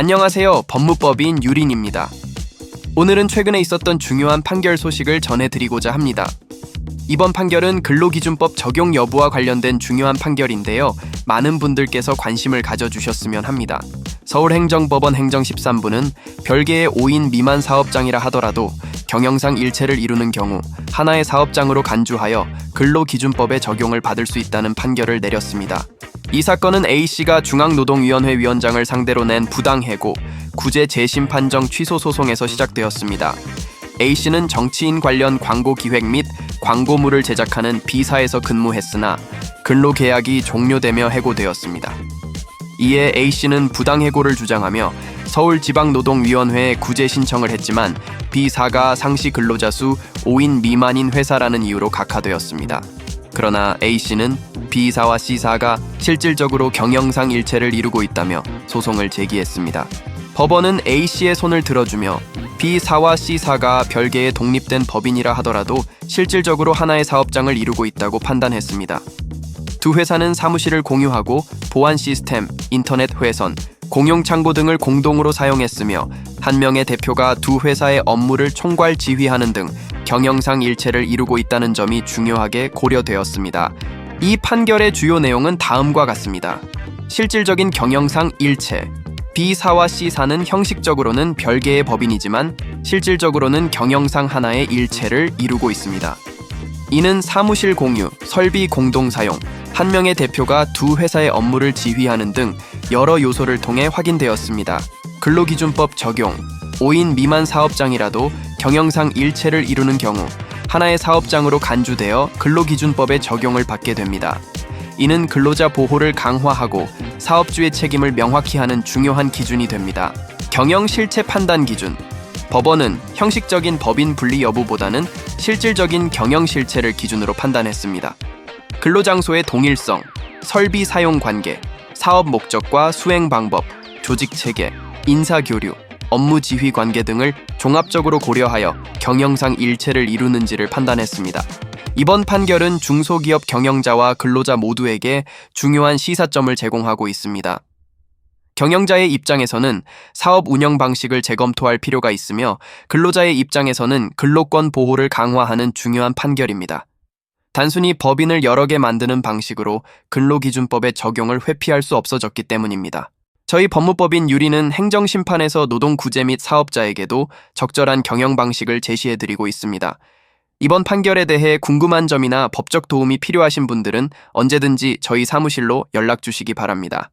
안녕하세요. 법무법인 유린입니다. 오늘은 최근에 있었던 중요한 판결 소식을 전해드리고자 합니다. 이번 판결은 근로기준법 적용 여부와 관련된 중요한 판결인데요. 많은 분들께서 관심을 가져주셨으면 합니다. 서울행정법원 행정 13부는 별개의 5인 미만 사업장이라 하더라도 경영상 일체를 이루는 경우 하나의 사업장으로 간주하여 근로기준법의 적용을 받을 수 있다는 판결을 내렸습니다. 이 사건은 A씨가 중앙노동위원회 위원장을 상대로 낸 부당해고 구제 재심 판정 취소 소송에서 시작되었습니다. A씨는 정치인 관련 광고 기획 및 광고물을 제작하는 B사에서 근무했으나 근로 계약이 종료되며 해고되었습니다. 이에 A씨는 부당해고를 주장하며 서울지방노동위원회에 구제 신청을 했지만 B사가 상시 근로자 수 5인 미만인 회사라는 이유로 각하되었습니다. 그러나 A씨는 B사와 C사가 실질적으로 경영상 일체를 이루고 있다며 소송을 제기했습니다. 법원은 A씨의 손을 들어주며 B사와 C사가 별개의 독립된 법인이라 하더라도 실질적으로 하나의 사업장을 이루고 있다고 판단했습니다. 두 회사는 사무실을 공유하고 보안 시스템, 인터넷 회선, 공용 창고 등을 공동으로 사용했으며 한 명의 대표가 두 회사의 업무를 총괄 지휘하는 등 경영상 일체를 이루고 있다는 점이 중요하게 고려되었습니다. 이 판결의 주요 내용은 다음과 같습니다. 실질적인 경영상 일체. B사와 C사는 형식적으로는 별개의 법인이지만 실질적으로는 경영상 하나의 일체를 이루고 있습니다. 이는 사무실 공유, 설비 공동 사용, 한 명의 대표가 두 회사의 업무를 지휘하는 등 여러 요소를 통해 확인되었습니다. 근로기준법 적용 5인 미만 사업장이라도 경영상 일체를 이루는 경우 하나의 사업장으로 간주되어 근로기준법의 적용을 받게 됩니다. 이는 근로자 보호를 강화하고 사업주의 책임을 명확히 하는 중요한 기준이 됩니다. 경영 실체 판단 기준 법원은 형식적인 법인 분리 여부보다는 실질적인 경영 실체를 기준으로 판단했습니다. 근로장소의 동일성, 설비 사용 관계, 사업 목적과 수행 방법, 조직 체계, 인사 교류, 업무 지휘 관계 등을 종합적으로 고려하여 경영상 일체를 이루는지를 판단했습니다. 이번 판결은 중소기업 경영자와 근로자 모두에게 중요한 시사점을 제공하고 있습니다. 경영자의 입장에서는 사업 운영 방식을 재검토할 필요가 있으며 근로자의 입장에서는 근로권 보호를 강화하는 중요한 판결입니다. 단순히 법인을 여러 개 만드는 방식으로 근로기준법의 적용을 회피할 수 없어졌기 때문입니다. 저희 법무법인 유리는 행정심판에서 노동구제 및 사업자에게도 적절한 경영 방식을 제시해드리고 있습니다. 이번 판결에 대해 궁금한 점이나 법적 도움이 필요하신 분들은 언제든지 저희 사무실로 연락 주시기 바랍니다.